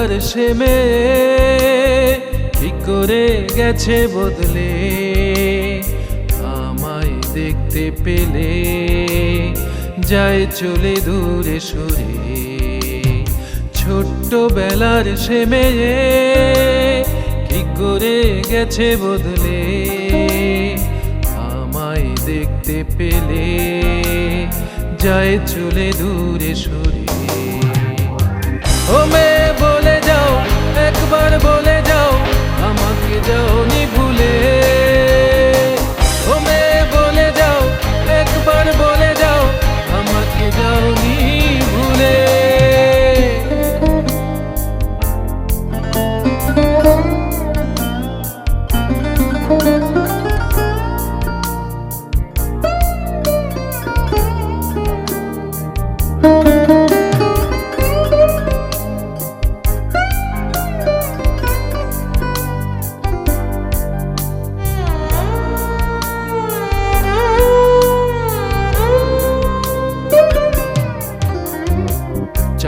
ছোট্টবেলার সে মেয়ে কি করে গেছে বদলে। আমায় দেখতে পেলে যায় চলে দূরে সরে। ছোট্টবেলার সে মেয়ে কি করে গেছে বদলে। আমায় দেখতে পেলে যায় চলে দূরে সরে। ও মেয়ে!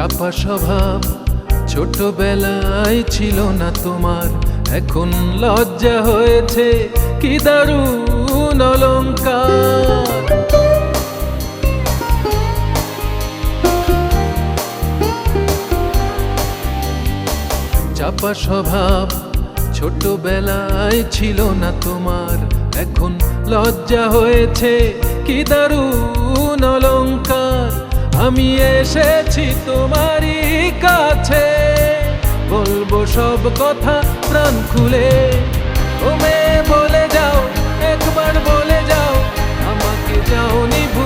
চাপা স্বভাব ছোটবেলায় ছিল না তোমার। এখন লজ্জা হয়েছে, কি দারুণ অলঙ্কার চাপা স্বভাব ছোটবেলায় ছিল না তোমার। এখন লজ্জা হয়েছে, কি দারুণ অলঙ্কার আমি এসেছি তোমারই কাছে। বলব সব কথা প্রাণ খুলে। মেয়ে বলে যাও, একবার বলে যাও, আমাকে যাওনি ভুলে।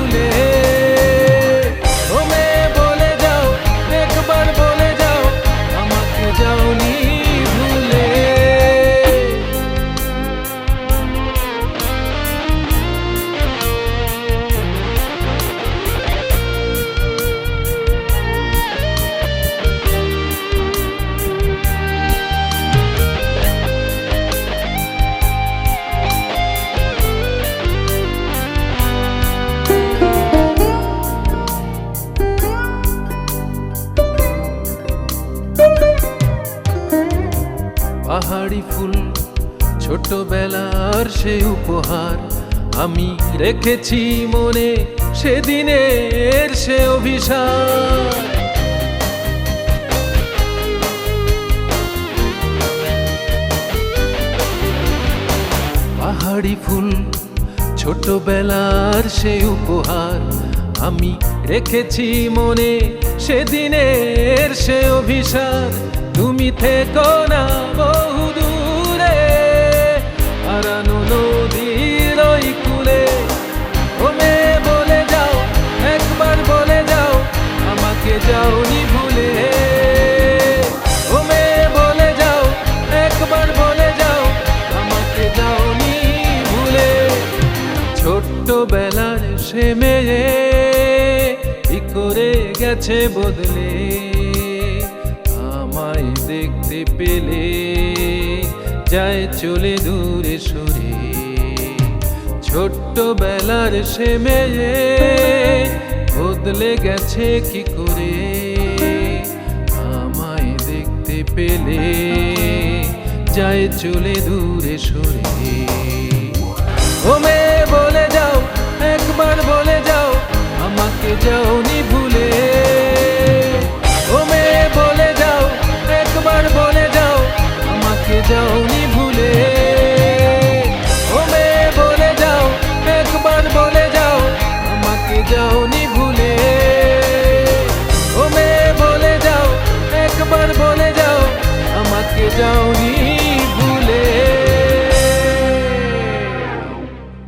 পাহাড়ি ফুল, ছোটবেলার সে উপহার আমি রেখেছি মনে, সেদিনের সে অভিশাপ। পাহাড়ি ফুল, ছোটবেলার সে উপহার আমি রেখেছি মনে সেদিনের সে অভিশাপ। তুমি থেকো না বহু দূরে, হারানো নদীর ওই কুলে। ও মেয়ে বলে যাও, একবার বলে যাও, আমাকে যাওনি ভুলে। ও মেয়ে বলে যাও, একবার বলে যাও, আমাকে যাওনি ভুলে। ছোট্টবেলার সে মেয়ে করে গেছে বদলে, আমায় দেখতে পেলে, যায় চলে দূরে সরে। ছোট্টবেলার সে মেয়ে বদলে গেছে কি করে? আমায় দেখতে পেলে, যায় চলে দূরে সরে। ও মেয়ে বলে যাও, একবার বলে যাও, আমাকে যাওনি